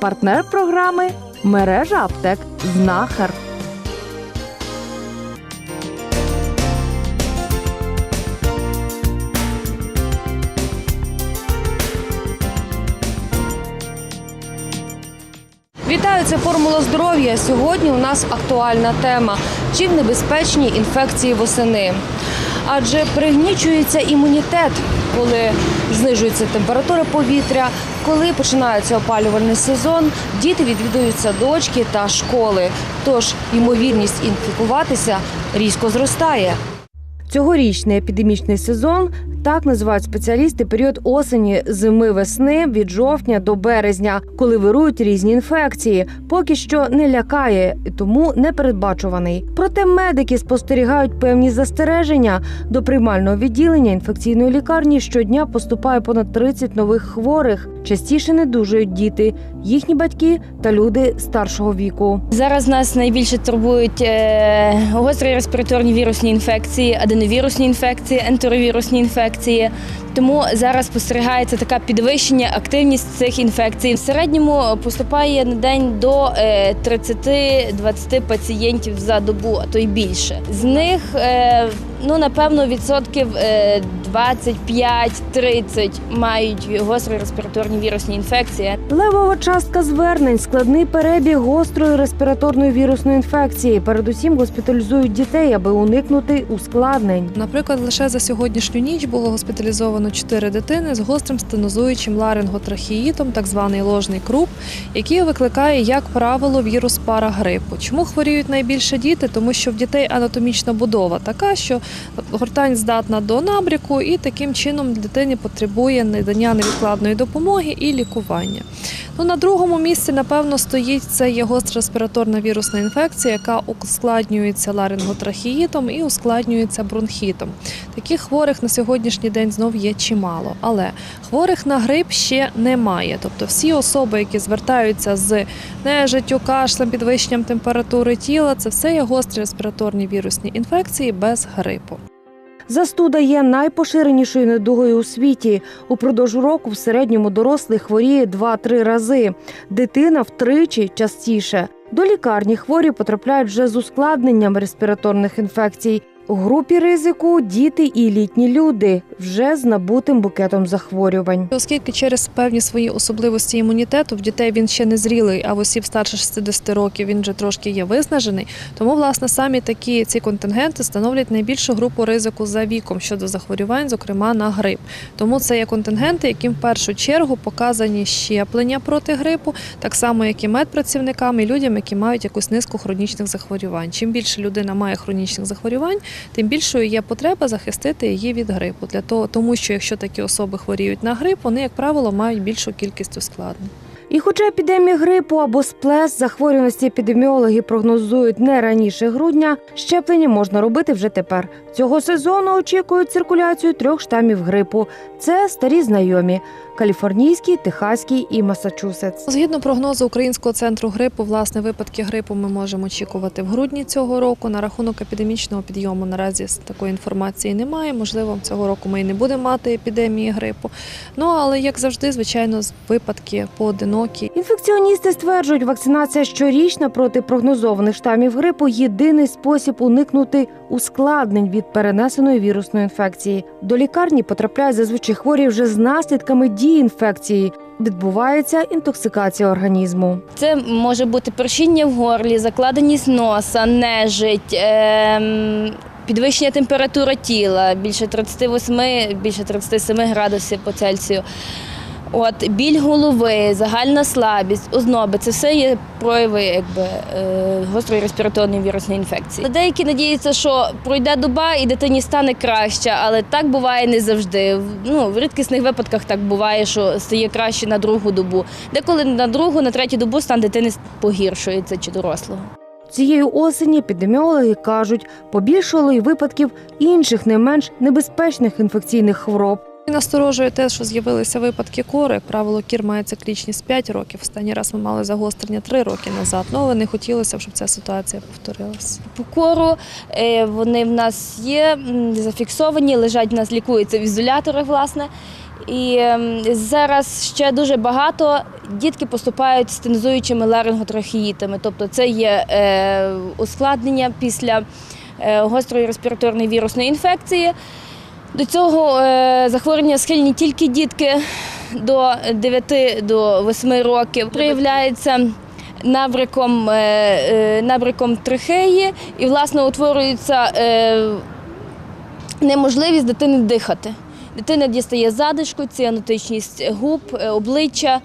Партнер програми мережа аптек Знахар. Вітаю, це формула здоров'я. Сьогодні у нас актуальна тема: чим небезпечні інфекції восени. Адже пригнічується імунітет, коли знижується температура повітря, коли починається опалювальний сезон, діти відвідують садочки та школи. Тож ймовірність інфікуватися різко зростає. Цьогорічний епідемічний сезон так називають спеціалісти період осені, зими, весни від жовтня до березня, коли вирують різні інфекції. Поки що не лякає і тому непередбачуваний. Проте медики спостерігають певні застереження. До приймального відділення інфекційної лікарні щодня поступає понад 30 нових хворих. Частіше недужують діти, їхні батьки та люди старшого віку. Зараз нас найбільше турбують е, гострі респіраторні вірусні інфекції, аденовірусні інфекції, ентеровірусні інфекції. Тому зараз спостерігається така підвищення активність цих інфекцій. В середньому поступає на день до е, 30-20 пацієнтів за добу, а то й більше. З них е, ну напевно відсотків е, 25-30 мають гострі респіраторні вірусні інфекції. Левова частка звернень, складний перебіг гострої респіраторної вірусної інфекції. Передусім госпіталізують дітей, аби уникнути ускладнень. Наприклад, лише за сьогоднішню ніч було госпіталізовано 4 дитини з гострим стенозуючим ларинготрахеїтом, так званий ложний круп, який викликає, як правило, вірус парагрипу. Чому хворіють найбільше діти? Тому що в дітей анатомічна будова така, що гортань здатна до набряку, і таким чином дитині потребує надання невідкладної допомоги і лікування. Ну, на другому місці, напевно, стоїть це є гостра респіраторна вірусна інфекція, яка ускладнюється ларинготрахеїтом і ускладнюється бронхітом. Таких хворих на сьогоднішній день знов є чимало, але хворих на грип ще немає. Тобто всі особи, які звертаються з нежиттю, кашлем, підвищенням температури тіла, це все є гострі респіраторні вірусні інфекції без грипу. Застуда є найпоширенішою недугою у світі. Упродовж року в середньому дорослий хворіє 2-3 рази, дитина втричі частіше. До лікарні хворі потрапляють вже з ускладненням респіраторних інфекцій. У групі ризику діти і літні люди вже з набутим букетом захворювань. Оскільки через певні свої особливості імунітету в дітей він ще не зрілий, а в осіб старше 60 років він вже трошки є виснажений. Тому, власне, самі такі ці контингенти становлять найбільшу групу ризику за віком щодо захворювань, зокрема на грип. Тому це є контингенти, яким в першу чергу показані щеплення проти грипу, так само як і медпрацівникам і людям, які мають якусь низку хронічних захворювань. Чим більше людина має хронічних захворювань, тим більшою є потреба захистити її від грипу. Для того, тому що якщо такі особи хворіють на грип, вони, як правило, мають більшу кількість ускладнень. І хоча епідемія грипу або сплес захворюваності епідеміологи прогнозують не раніше грудня, щеплення можна робити вже тепер. Цього сезону очікують циркуляцію трьох штамів грипу. Це старі знайомі: каліфорнійський, техаський і Масачусетс. Згідно прогнозу Українського центру грипу, власне, випадки грипу ми можемо очікувати в грудні цього року. На рахунок епідемічного підйому наразі такої інформації немає. Можливо, цього року ми і не будемо мати епідемії грипу. Ну але як завжди, звичайно, випадки поодинокі. Інфекціоністи стверджують, вакцинація щорічна проти прогнозованих штамів грипу єдиний спосіб уникнути ускладнень від перенесеної вірусної інфекції. До лікарні потрапляють зазвичай хворі вже з наслідками дії інфекції. Відбувається інтоксикація організму. Це може бути першіння в горлі, закладеність носа, нежить, ем, підвищення температури тіла більше 38, більше 37 градусів по Цельсію. От, біль голови, загальна слабість, озноби це все є прояви якби, е, гострої респіраторної вірусної інфекції. Деякі надіються, що пройде доба і дитині стане краще, але так буває не завжди. Ну, в рідкісних випадках так буває, що стає краще на другу добу. Деколи на другу, на третю добу стан дитини погіршується чи дорослого. Цієї осені епідеміологи кажуть, побільшало й випадків інших не менш небезпечних інфекційних хвороб. Насторожує те, що з'явилися випадки кору. Як правило, кір має циклічність 5 років. Останній раз ми мали загострення 3 роки назад. Ну, але не хотілося, б, щоб ця ситуація повторилася. По кору е, вони в нас є зафіксовані, лежать в нас, лікуються в ізоляторах, власне. І ем, зараз ще дуже багато дітки поступають з тонізуючими ларинготрахеїтами. Тобто це є е, ускладнення після е, гострої респіраторної вірусної інфекції. До цього е, захворювання схильні тільки дітки до 9 до 8 років. Проявляється набриком, е, е, набриком трахеї і, власне, утворюється неможливість дитини дихати. Дитина дістає задишку, ціанотичність губ, обличчя,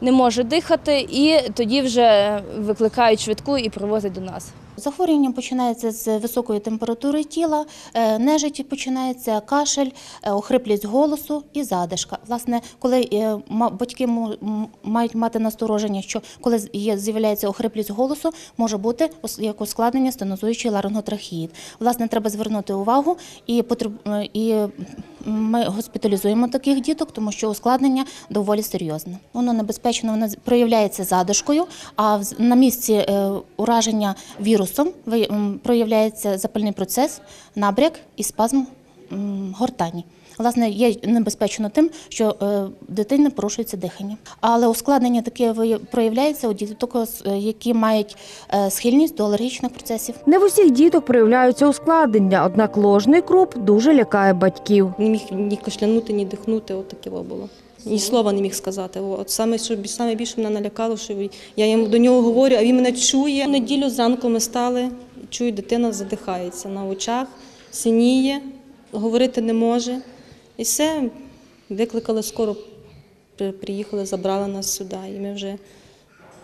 не може дихати, і тоді вже викликають швидку і привозять до нас. Захворювання починається з високої температури тіла, е, нежить починається кашель, е, охриплість голосу і задишка. Власне, коли е, батьки мають мати настороження, що коли з'являється охриплість голосу, може бути як ускладнення стенозуючий ларинготрахеїд. Власне, треба звернути увагу і і ми госпіталізуємо таких діток, тому що ускладнення доволі серйозне. Воно небезпечно, воно проявляється задишкою, а на місці ураження вірусом ви- проявляється запальний процес, набряк і спазм гортані. Власне, є небезпечно тим, що е, дитини порушується дихання. Але ускладнення таке ви- проявляється у діток, е, які мають е, схильність до алергічних процесів. Не в усіх діток проявляються ускладнення, однак ложний круп дуже лякає батьків. Не міг ні кашлянути, ні дихнути, от таке було. Ні слова не міг сказати. От саме, що саме більше мене налякало, що я йому до нього говорю, а він мене чує. В неділю зранку ми стали, чую, дитина задихається на очах, синіє, говорити не може. І все, викликали скоро, приїхали, забрали нас сюди, і ми вже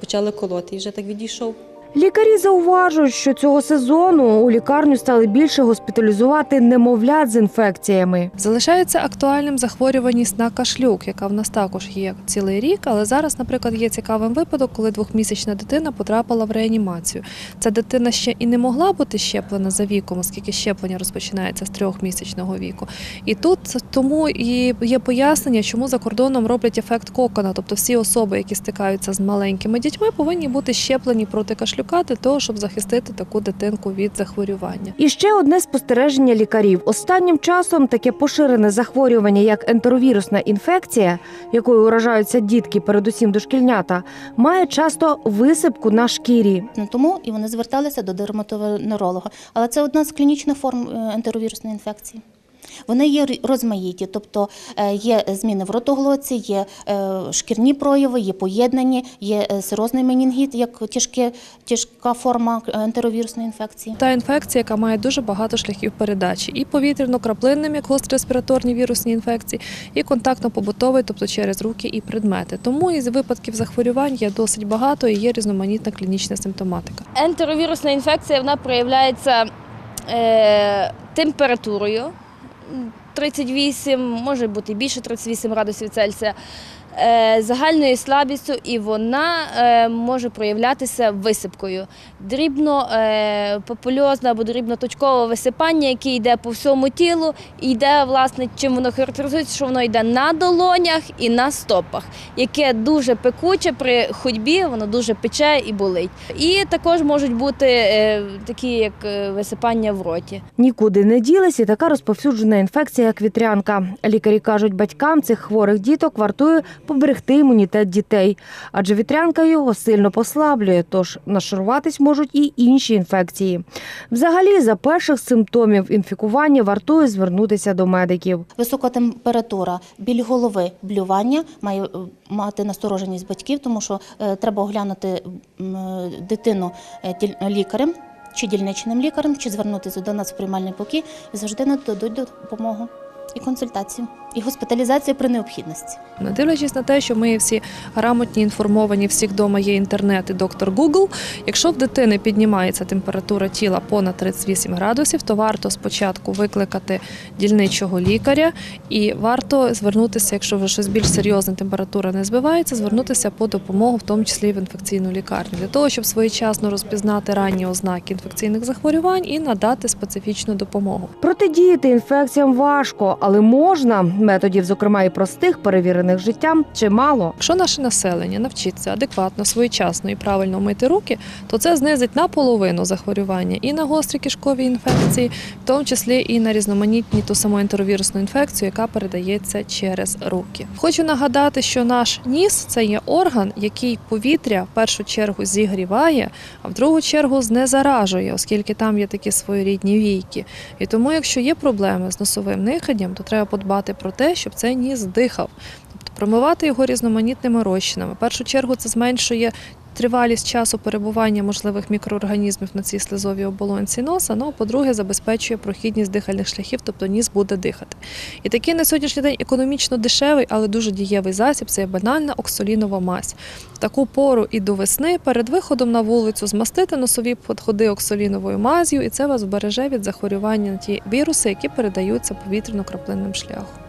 почали колоти. І вже так відійшов. Лікарі зауважують, що цього сезону у лікарню стали більше госпіталізувати немовлят з інфекціями. Залишається актуальним захворюваність на кашлюк, яка в нас також є цілий рік. Але зараз, наприклад, є цікавим випадок, коли двохмісячна дитина потрапила в реанімацію. Ця дитина ще і не могла бути щеплена за віком, оскільки щеплення розпочинається з трьохмісячного віку. І тут тому і є пояснення, чому за кордоном роблять ефект кокона. Тобто всі особи, які стикаються з маленькими дітьми, повинні бути щеплені проти кашлюка для того, щоб захистити таку дитинку від захворювання. І ще одне спостереження лікарів. Останнім часом таке поширене захворювання, як ентеровірусна інфекція, якою уражаються дітки, передусім дошкільнята, має часто висипку на шкірі. Ну, Тому і вони зверталися до дерматовенеролога. Але це одна з клінічних форм е, ентеровірусної інфекції. Вони є розмаїті, тобто е, є зміни в ротоглотці, є е, шкірні прояви, є поєднані, є е, сирозний менінгіт, як тяжке, тяжка форма ентеровірусної інфекції. Та інфекція, яка має дуже багато шляхів передачі, і повітряно-краплинним, як гострореспіраторні вірусні інфекції, і контактно-побутовий, тобто через руки і предмети. Тому із випадків захворювань є досить багато і є різноманітна клінічна симптоматика. Ентеровірусна інфекція вона проявляється е, температурою 38, може бути більше 38 градусів Цельсія, загальною слабістю, і вона е, може проявлятися висипкою. Дрібно е, попульозне або дрібноточкове висипання, яке йде по всьому тілу, йде, власне, чим воно характеризується, що воно йде на долонях і на стопах, яке дуже пекуче при ходьбі, воно дуже пече і болить. І також можуть бути е, такі, як е, висипання в роті. Нікуди не ділась і така розповсюджена інфекція, як вітрянка. Лікарі кажуть, батькам цих хворих діток вартує поберегти імунітет дітей, адже вітрянка його сильно послаблює, тож нашаруватись можуть і інші інфекції. Взагалі, за перших симптомів інфікування вартує звернутися до медиків. Висока температура, біль голови, блювання має е, мати настороженість батьків, тому що е, треба оглянути е, дитину лікарем чи дільничним лікарем, чи звернутися до нас в приймальний покій завжди нададуть допомогу і консультацію, і госпіталізацію при необхідності. Не дивлячись на те, що ми всі грамотні, інформовані, всіх вдома є інтернет і доктор Google. Якщо в дитини піднімається температура тіла понад 38 градусів, то варто спочатку викликати дільничого лікаря і варто звернутися, якщо вже щось більш серйозна температура не збивається, звернутися по допомогу, в тому числі в інфекційну лікарню, для того, щоб своєчасно розпізнати ранні ознаки інфекційних захворювань і надати специфічну допомогу. Протидіяти інфекціям важко, але можна. Методів, зокрема і простих, перевірених життям, чимало. Якщо наше населення навчиться адекватно, своєчасно і правильно мити руки, то це знизить наполовину захворювання і на гострі кишкові інфекції, в тому числі і на різноманітні ту саму ентеровірусну інфекцію, яка передається через руки. Хочу нагадати, що наш ніс це є орган, який повітря в першу чергу зігріває, а в другу чергу знезаражує, оскільки там є такі своєрідні війки. І тому, якщо є проблеми з носовим ниханням, то треба подбати про те, щоб цей ніс дихав. Тобто промивати його різноманітними розчинами. В першу чергу це зменшує тривалість часу перебування можливих мікроорганізмів на цій слизовій оболонці носа. Ну а по-друге, забезпечує прохідність дихальних шляхів, тобто ніс буде дихати. І такий на сьогоднішній день економічно дешевий, але дуже дієвий засіб це банальна оксолінова мазь. В таку пору і до весни перед виходом на вулицю змастити носові подходи оксоліновою маз'ю, і це вас збереже від захворювання на ті віруси, які передаються повітряно-краплинним шляхом.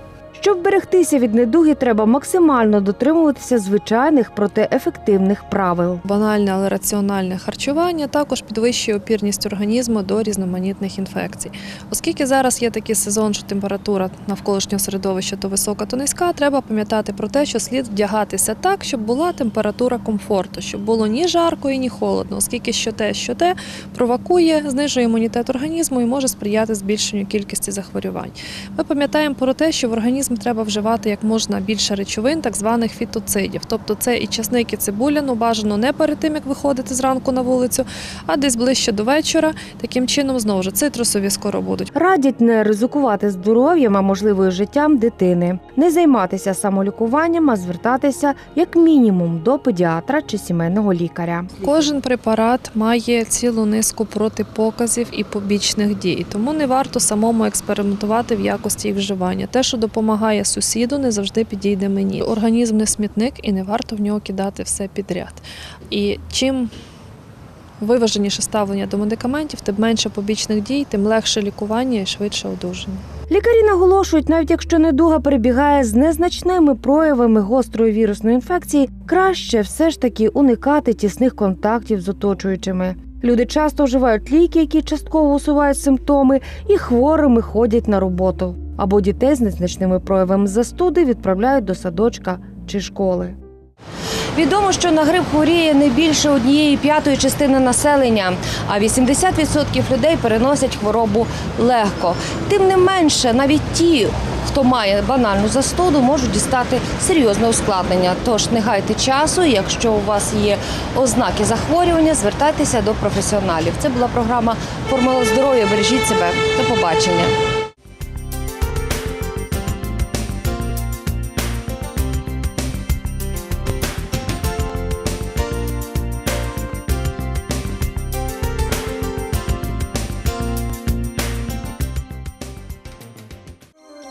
Щоб берегтися від недуги, треба максимально дотримуватися звичайних, проте ефективних правил. Банальне, але раціональне харчування також підвищує опірність організму до різноманітних інфекцій. Оскільки зараз є такий сезон, що температура навколишнього середовища то висока, то низька, треба пам'ятати про те, що слід вдягатися так, щоб була температура комфорту, щоб було ні жарко і ні холодно, оскільки що те, що те провокує, знижує імунітет організму і може сприяти збільшенню кількості захворювань. Ми пам'ятаємо про те, що в організм треба вживати як можна більше речовин, так званих фітоцидів. Тобто це і часник, і цибуля, ну бажано не перед тим, як виходити зранку на вулицю, а десь ближче до вечора. Таким чином, знову ж цитрусові скоро будуть. Радять не ризикувати здоров'ям, а можливо і життям дитини, не займатися самолікуванням, а звертатися як мінімум до педіатра чи сімейного лікаря. Кожен препарат має цілу низку протипоказів і побічних дій, тому не варто самому експериментувати в якості їх вживання. Те, що допомагає сусіду, не завжди підійде мені. Організм не смітник і не варто в нього кидати все підряд. І чим виваженіше ставлення до медикаментів, тим менше побічних дій, тим легше лікування і швидше одужання. Лікарі наголошують, навіть якщо недуга перебігає з незначними проявами гострої вірусної інфекції, краще все ж таки уникати тісних контактів з оточуючими. Люди часто вживають ліки, які частково усувають симптоми, і хворими ходять на роботу. Або дітей з незначними проявами застуди відправляють до садочка чи школи. Відомо, що на грип хворіє не більше однієї п'ятої частини населення, а 80% людей переносять хворобу легко. Тим не менше, навіть ті, хто має банальну застуду, можуть дістати серйозне ускладнення. Тож не гайте часу. Якщо у вас є ознаки захворювання, звертайтеся до професіоналів. Це була програма Формула здоров'я. Бережіть себе. До побачення.